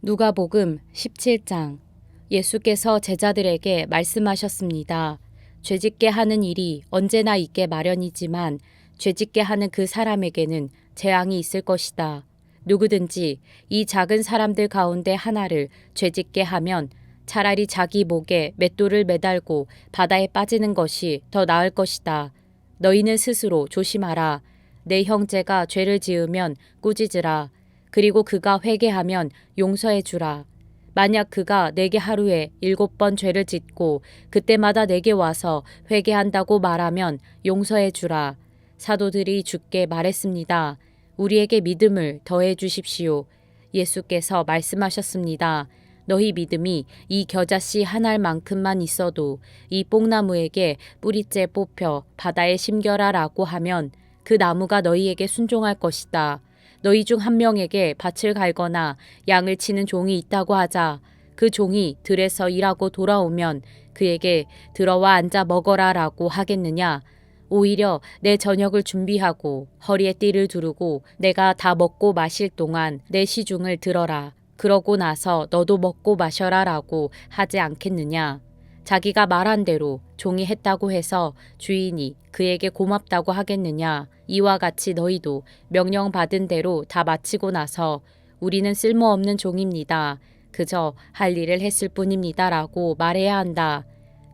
누가복음 17장 예수께서 제자들에게 말씀하셨습니다. 죄짓게 하는 일이 언제나 있게 마련이지만 죄짓게 하는 그 사람에게는 재앙이 있을 것이다. 누구든지 이 작은 사람들 가운데 하나를 죄짓게 하면 차라리 자기 목에 맷돌을 매달고 바다에 빠지는 것이 더 나을 것이다. 너희는 스스로 조심하라. 내 형제가 죄를 지으면 꾸짖으라. 그리고 그가 회개하면 용서해 주라. 만약 그가 내게 하루에 일곱 번 죄를 짓고 그때마다 내게 와서 회개한다고 말하면 용서해 주라. 사도들이 주께 말했습니다. 우리에게 믿음을 더해 주십시오. 예수께서 말씀하셨습니다. 너희 믿음이 이 겨자씨 한 알만큼만 있어도 이 뽕나무에게 뿌리째 뽑혀 바다에 심겨라라고 하면 그 나무가 너희에게 순종할 것이다. 너희 중 한 명에게 밭을 갈거나 양을 치는 종이 있다고 하자. 그 종이 들에서 일하고 돌아오면 그에게 들어와 앉아 먹어라 라고 하겠느냐? 오히려 내 저녁을 준비하고 허리에 띠를 두르고 내가 다 먹고 마실 동안 내 시중을 들어라. 그러고 나서 너도 먹고 마셔라 라고 하지 않겠느냐? 자기가 말한 대로 종이 했다고 해서 주인이 그에게 고맙다고 하겠느냐? 이와 같이 너희도 명령받은 대로 다 마치고 나서 우리는 쓸모없는 종입니다. 그저 할 일을 했을 뿐입니다 라고 말해야 한다.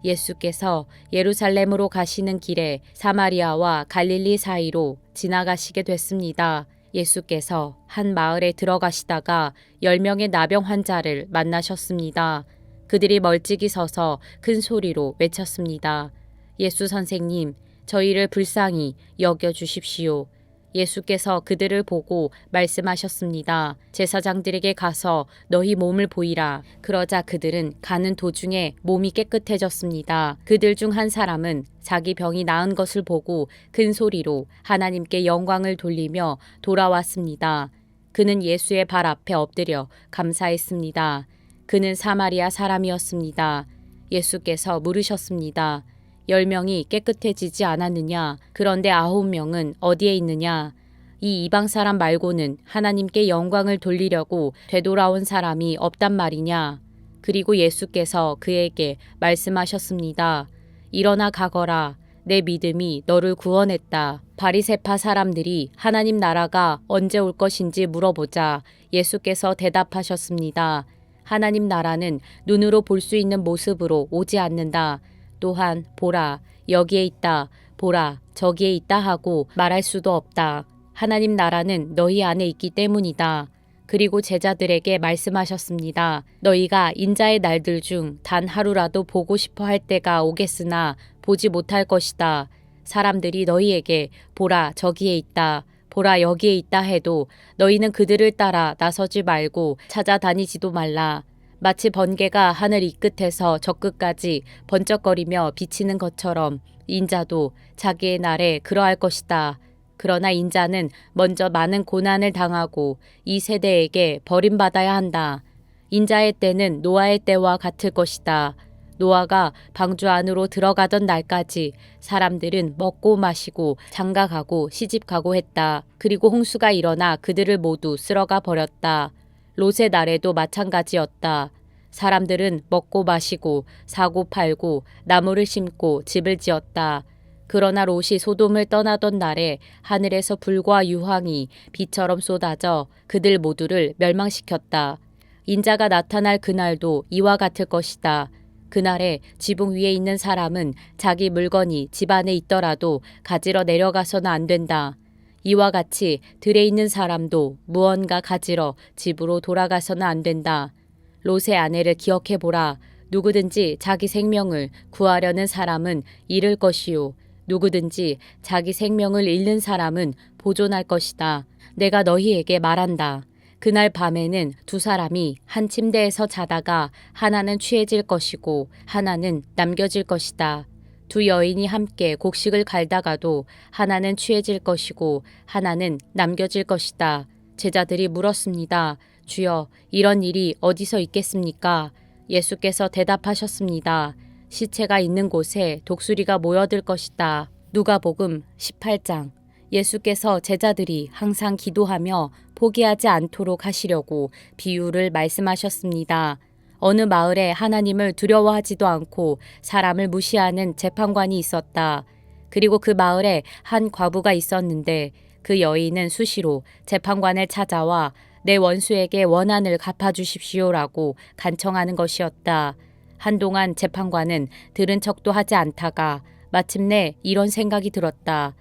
예수께서 예루살렘으로 가시는 길에 사마리아와 갈릴리 사이로 지나가시게 됐습니다. 예수께서 한 마을에 들어가시다가 열 명의 나병 환자를 만나셨습니다. 그들이 멀찍이 서서 큰 소리로 외쳤습니다. 예수 선생님, 저희를 불쌍히 여겨 주십시오. 예수께서 그들을 보고 말씀하셨습니다. 제사장들에게 가서 너희 몸을 보이라. 그러자 그들은 가는 도중에 몸이 깨끗해졌습니다. 그들 중 한 사람은 자기 병이 나은 것을 보고 큰 소리로 하나님께 영광을 돌리며 돌아왔습니다. 그는 예수의 발 앞에 엎드려 감사했습니다. 그는 사마리아 사람이었습니다. 예수께서 물으셨습니다. 열 명이 깨끗해지지 않았느냐? 그런데 아홉 명은 어디에 있느냐? 이 이방 사람 말고는 하나님께 영광을 돌리려고 되돌아온 사람이 없단 말이냐? 그리고 예수께서 그에게 말씀하셨습니다. 일어나 가거라. 내 믿음이 너를 구원했다. 바리세파 사람들이 하나님 나라가 언제 올 것인지 물어보자 예수께서 대답하셨습니다. 하나님 나라는 눈으로 볼 수 있는 모습으로 오지 않는다. 또한 보라 여기에 있다 보라 저기에 있다 하고 말할 수도 없다. 하나님 나라는 너희 안에 있기 때문이다. 그리고 제자들에게 말씀하셨습니다. 너희가 인자의 날들 중 단 하루라도 보고 싶어 할 때가 오겠으나 보지 못할 것이다. 사람들이 너희에게 보라 저기에 있다. 보라 여기에 있다 해도 너희는 그들을 따라 나서지 말고 찾아다니지도 말라. 마치 번개가 하늘 이 끝에서 저 끝까지 번쩍거리며 비치는 것처럼 인자도 자기의 날에 그러할 것이다. 그러나 인자는 먼저 많은 고난을 당하고 이 세대에게 버림받아야 한다. 인자의 때는 노아의 때와 같을 것이다. 노아가 방주 안으로 들어가던 날까지 사람들은 먹고 마시고 장가가고 시집가고 했다. 그리고 홍수가 일어나 그들을 모두 쓸어가 버렸다. 롯의 날에도 마찬가지였다. 사람들은 먹고 마시고 사고 팔고 나무를 심고 집을 지었다. 그러나 롯이 소돔을 떠나던 날에 하늘에서 불과 유황이 비처럼 쏟아져 그들 모두를 멸망시켰다. 인자가 나타날 그날도 이와 같을 것이다. 그날에 지붕 위에 있는 사람은 자기 물건이 집 안에 있더라도 가지러 내려가서는 안 된다. 이와 같이 들에 있는 사람도 무언가 가지러 집으로 돌아가서는 안 된다. 롯의 아내를 기억해 보라. 누구든지 자기 생명을 구하려는 사람은 잃을 것이요. 누구든지 자기 생명을 잃는 사람은 보존할 것이다. 내가 너희에게 말한다. 그날 밤에는 두 사람이 한 침대에서 자다가 하나는 취해질 것이고 하나는 남겨질 것이다. 두 여인이 함께 곡식을 갈다가도 하나는 취해질 것이고 하나는 남겨질 것이다. 제자들이 물었습니다. 주여, 이런 일이 어디서 있겠습니까? 예수께서 대답하셨습니다. 시체가 있는 곳에 독수리가 모여들 것이다. 누가복음 18장. 예수께서 제자들이 항상 기도하며 포기하지 않도록 하시려고 비유를 말씀하셨습니다. 어느 마을에 하나님을 두려워하지도 않고 사람을 무시하는 재판관이 있었다. 그리고 그 마을에 한 과부가 있었는데 그 여인은 수시로 재판관을 찾아와 내 원수에게 원한을 갚아주십시오라고 간청하는 것이었다. 한동안 재판관은 들은 척도 하지 않다가 마침내 이런 생각이 들었다.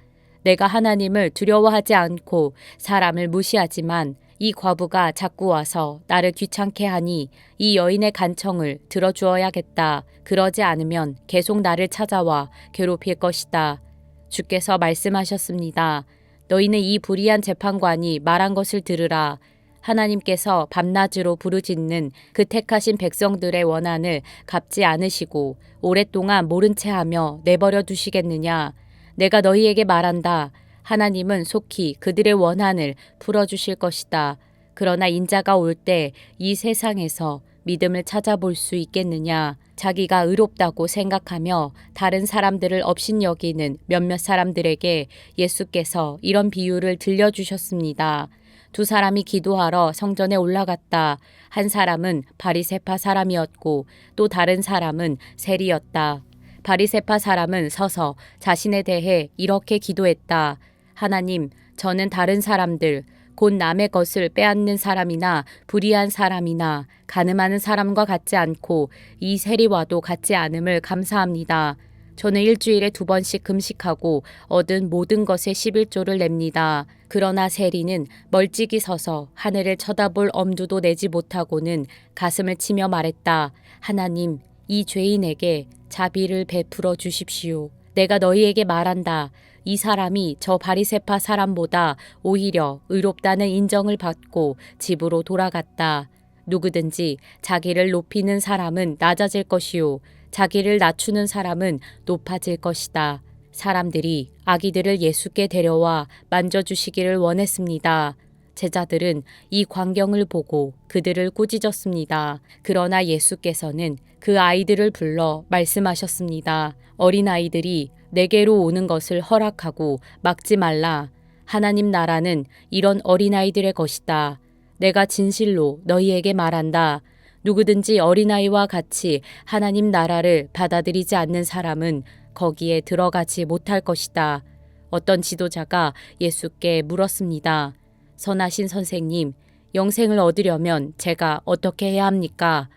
내가 하나님을 두려워하지 않고 사람을 무시하지만 이 과부가 자꾸 와서 나를 귀찮게 하니 이 여인의 간청을 들어주어야겠다. 그러지 않으면 계속 나를 찾아와 괴롭힐 것이다. 주께서 말씀하셨습니다. 너희는 이 불의한 재판관이 말한 것을 들으라. 하나님께서 밤낮으로 부르짖는 그 택하신 백성들의 원한을 갚지 않으시고 오랫동안 모른 채 하며 내버려 두시겠느냐. 내가 너희에게 말한다. 하나님은 속히 그들의 원한을 풀어주실 것이다. 그러나 인자가 올 때 이 세상에서 믿음을 찾아볼 수 있겠느냐. 자기가 의롭다고 생각하며 다른 사람들을 업신여기는 몇몇 사람들에게 예수께서 이런 비유를 들려주셨습니다. 두 사람이 기도하러 성전에 올라갔다. 한 사람은 바리세파 사람이었고 또 다른 사람은 세리였다. 바리세파 사람은 서서 자신에 대해 이렇게 기도했다. 하나님, 저는 다른 사람들, 곧 남의 것을 빼앗는 사람이나 불의한 사람이나 가늠하는 사람과 같지 않고 이 세리와도 같지 않음을 감사합니다. 저는 일주일에 두 번씩 금식하고 얻은 모든 것의 11조를 냅니다. 그러나 세리는 멀찍이 서서 하늘을 쳐다볼 엄두도 내지 못하고는 가슴을 치며 말했다. 하나님, 이 죄인에게 자비를 베풀어 주십시오. 내가 너희에게 말한다. 이 사람이 저 바리세파 사람보다 오히려 의롭다는 인정을 받고 집으로 돌아갔다. 누구든지 자기를 높이는 사람은 낮아질 것이요. 자기를 낮추는 사람은 높아질 것이다. 사람들이 아기들을 예수께 데려와 만져주시기를 원했습니다. 제자들은 이 광경을 보고 그들을 꾸짖었습니다. 그러나 예수께서는 그 아이들을 불러 말씀하셨습니다. 어린 아이들이 내게로 오는 것을 허락하고 막지 말라. 하나님 나라는 이런 어린아이들의 것이다. 내가 진실로 너희에게 말한다. 누구든지 어린아이와 같이 하나님 나라를 받아들이지 않는 사람은 거기에 들어가지 못할 것이다. 어떤 지도자가 예수께 물었습니다. 선하신 선생님, 영생을 얻으려면 제가 어떻게 해야 합니까?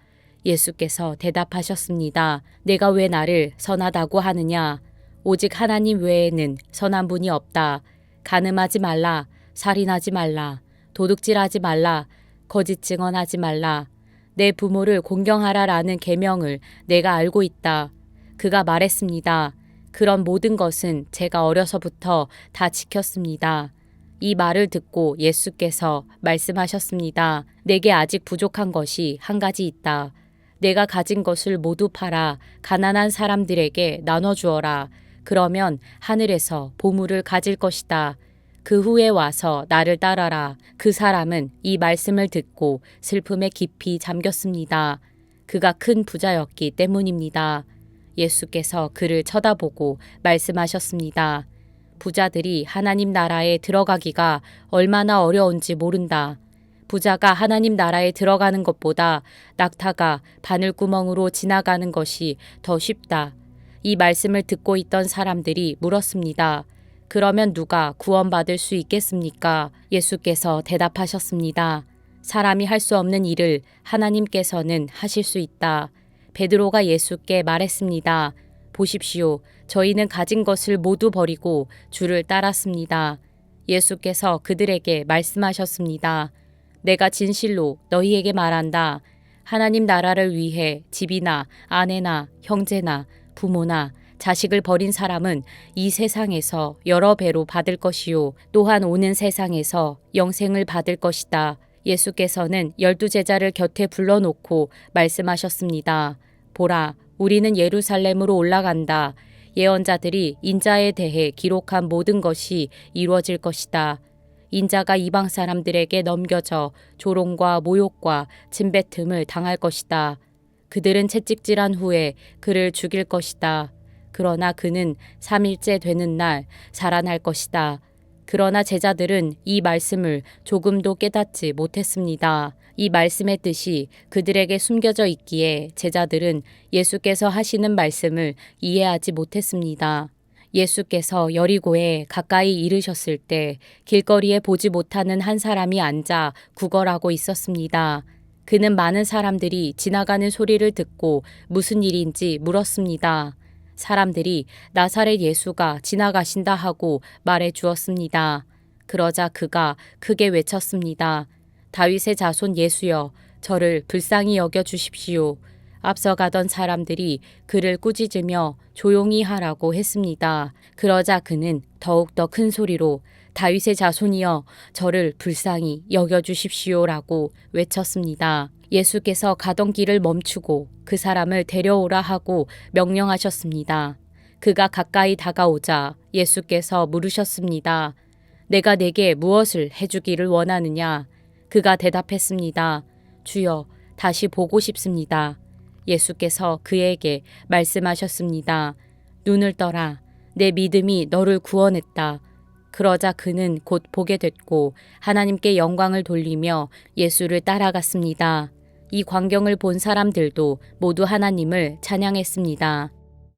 예수께서 대답하셨습니다. 내가 왜 나를 선하다고 하느냐? 오직 하나님 외에는 선한 분이 없다. 가늠하지 말라. 살인하지 말라. 도둑질하지 말라. 거짓 증언하지 말라. 내 부모를 공경하라라는 계명을 내가 알고 있다. 그가 말했습니다. 그런 모든 것은 제가 어려서부터 다 지켰습니다. 이 말을 듣고 예수께서 말씀하셨습니다. 내게 아직 부족한 것이 한 가지 있다. 내가 가진 것을 모두 팔아 가난한 사람들에게 나눠주어라. 그러면 하늘에서 보물을 가질 것이다. 그 후에 와서 나를 따라라. 그 사람은 이 말씀을 듣고 슬픔에 깊이 잠겼습니다. 그가 큰 부자였기 때문입니다. 예수께서 그를 쳐다보고 말씀하셨습니다. 부자들이 하나님 나라에 들어가기가 얼마나 어려운지 모른다. 부자가 하나님 나라에 들어가는 것보다 낙타가 바늘구멍으로 지나가는 것이 더 쉽다. 이 말씀을 듣고 있던 사람들이 물었습니다. 그러면 누가 구원받을 수 있겠습니까? 예수께서 대답하셨습니다. 사람이 할 수 없는 일을 하나님께서는 하실 수 있다. 베드로가 예수께 말했습니다. 보십시오. 저희는 가진 것을 모두 버리고 주를 따랐습니다. 예수께서 그들에게 말씀하셨습니다. 내가 진실로 너희에게 말한다. 하나님 나라를 위해 집이나 아내나 형제나 부모나 자식을 버린 사람은 이 세상에서 여러 배로 받을 것이요. 또한 오는 세상에서 영생을 받을 것이다. 예수께서는 열두 제자를 곁에 불러놓고 말씀하셨습니다. 보라, 우리는 예루살렘으로 올라간다. 예언자들이 인자에 대해 기록한 모든 것이 이루어질 것이다. 인자가 이방 사람들에게 넘겨져 조롱과 모욕과 침뱉음을 당할 것이다. 그들은 채찍질한 후에 그를 죽일 것이다. 그러나 그는 3일째 되는 날 살아날 것이다. 그러나 제자들은 이 말씀을 조금도 깨닫지 못했습니다. 이 말씀의 뜻이 그들에게 숨겨져 있기에 제자들은 예수께서 하시는 말씀을 이해하지 못했습니다. 예수께서 여리고에 가까이 이르셨을 때 길거리에 보지 못하는 한 사람이 앉아 구걸하고 있었습니다. 그는 많은 사람들이 지나가는 소리를 듣고 무슨 일인지 물었습니다. 사람들이 나사렛 예수가 지나가신다 하고 말해 주었습니다. 그러자 그가 크게 외쳤습니다. 다윗의 자손 예수여, 저를 불쌍히 여겨 주십시오. 앞서가던 사람들이 그를 꾸짖으며 조용히 하라고 했습니다. 그러자 그는 더욱더 큰 소리로 다윗의 자손이여 저를 불쌍히 여겨 주십시오라고 외쳤습니다. 예수께서 가던 길을 멈추고 그 사람을 데려오라 하고 명령하셨습니다. 그가 가까이 다가오자 예수께서 물으셨습니다. 내가 내게 무엇을 해주기를 원하느냐? 그가 대답했습니다. 주여, 다시 보고 싶습니다. 예수께서 그에게 말씀하셨습니다. 눈을 떠라. 내 믿음이 너를 구원했다. 그러자 그는 곧 보게 됐고 하나님께 영광을 돌리며 예수를 따라갔습니다. 이 광경을 본 사람들도 모두 하나님을 찬양했습니다.